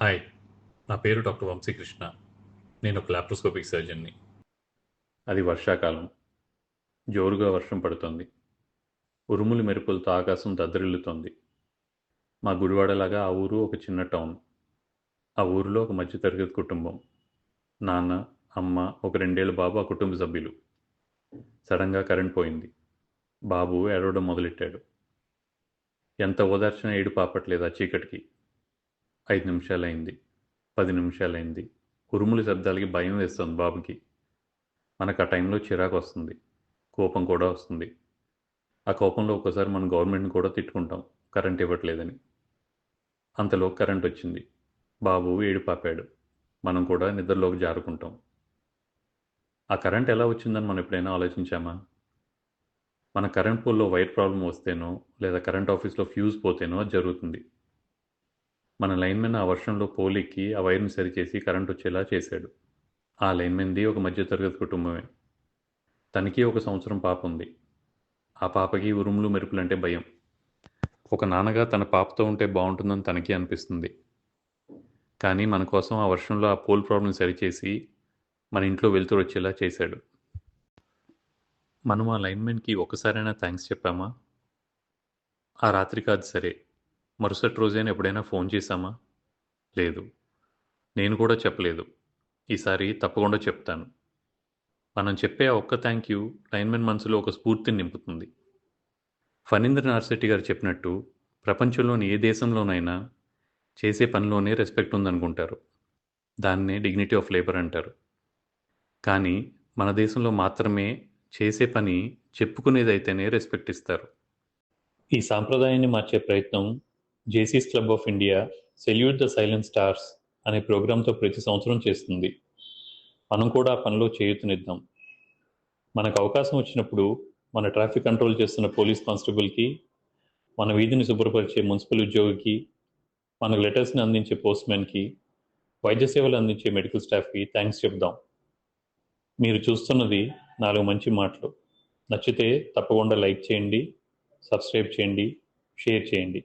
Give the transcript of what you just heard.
Hi నా పేరు doctor Vamsikrishna. నేను ఒక లాప్రోస్కోపిక్ సర్జన్ని అది వర్షాకాలం. జోరుగా వర్షం పడుతోంది. ఉరుములు మెరుపులతో ఆకాశం దద్దరిల్లుతోంది. మా గుడివాడలాగా ఆ ఊరు ఒక చిన్న టౌన్. ఆ ఊరిలో ఒక మధ్యతరగతి కుటుంబం. నాన్న అమ్మ ఒక రెండేళ్ళ బాబు ఆ కుటుంబ సభ్యులు. సడన్గా కరెంట్ పోయింది. బాబు ఏడవడం మొదలెట్టాడు. ఎంత ఓదార్చినా ఏడు పాపట్లేదు ఆ చీకటికి. ఐదు నిమిషాలైంది పది నిమిషాలైంది. ఉరుముల శబ్దాలకి భయం వేస్తుంది బాబుకి. మనకు ఆ టైంలో చిరాకు వస్తుంది కోపం కూడా వస్తుంది. ఆ కోపంలో ఒక్కసారి మనం గవర్నమెంట్ని కూడా తిట్టుకుంటాం కరెంట్ ఇవ్వట్లేదని. అంతలో కరెంట్ వచ్చింది. బాబు ఏడిపాపాడు మనం కూడా నిద్రలోకి జారుకుంటాం. ఆ కరెంట్ ఎలా వచ్చిందని మనం ఎప్పుడైనా ఆలోచించామా? మన కరెంట్ పోల్లో వైర్ ప్రాబ్లం వస్తేనో లేదా కరెంట్ ఆఫీస్లో ఫ్యూజ్ పోతేనో అది జరుగుతుంది. మన లైన్మెన్ ఆ వర్షంలో పోలిక్కి ఆ వైర్ని సరిచేసి కరెంట్ వచ్చేలా చేశాడు. ఆ లైన్మెన్ది ఒక మధ్యతరగతి కుటుంబమే. తనకి ఒక సంవత్సరం పాప ఉంది. ఆ పాపకి ఉరుములు మెరుపులంటే భయం. ఒక నాన్నగా తన పాపతో ఉంటే బాగుంటుందని తనకి అనిపిస్తుంది. కానీ మన కోసం ఆ వర్షంలో ఆ పోల్ ప్రాబ్లం సరిచేసి మన ఇంట్లో వెళ్తురు వచ్చేలా చేశాడు. మనం ఆ లైన్మెన్కి ఒకసారైనా థ్యాంక్స్ చెప్పామా? ఆ రాత్రి కాదు సరే. మరుసటి రోజైనా ఎప్పుడైనా ఫోన్ చేశామా? లేదు. నేను కూడా చెప్పలేదు. ఈసారి తప్పకుండా చెప్తాను. మనం చెప్పే ఒక్క థ్యాంక్ యూ లైన్మెన్ మనసులో ఒక స్ఫూర్తిని నింపుతుంది. ఫణీంద్ర నార్శెట్టి గారు చెప్పినట్టు ప్రపంచంలోని ఏ దేశంలోనైనా చేసే పనిలోనే రెస్పెక్ట్ ఉందనుకుంటారు. దాన్నే డిగ్నిటీ ఆఫ్ లేబర్ అంటారు. కానీ మన దేశంలో మాత్రమే చేసే పని చెప్పుకునేదైతేనే రెస్పెక్ట్ ఇస్తారు. ఈ సాంప్రదాయాన్ని మార్చే ప్రయత్నం Jaycees club of India salute the silent stars అనే ప్రోగ్రాంతో ప్రతి సంవత్సరం చేస్తుంది. మనం కూడా ఆ పనిలో చేయూతనిద్దాం. మనకు అవకాశం వచ్చినప్పుడు మన ట్రాఫిక్ కంట్రోల్ చేస్తున్న పోలీస్ కానిస్టేబుల్కి మన వీధిని శుభ్రపరిచే మున్సిపల్ ఉద్యోగికి మనకు లెటర్స్ని అందించే పోస్ట్మెన్కి వైద్య సేవలు అందించే మెడికల్ స్టాఫ్కి థ్యాంక్స్ చెప్దాం. మీరు చూస్తున్నది నాలుగు మంచి మాటలు. నచ్చితే తప్పకుండా లైక్ చేయండి సబ్స్క్రైబ్ చేయండి షేర్ చేయండి.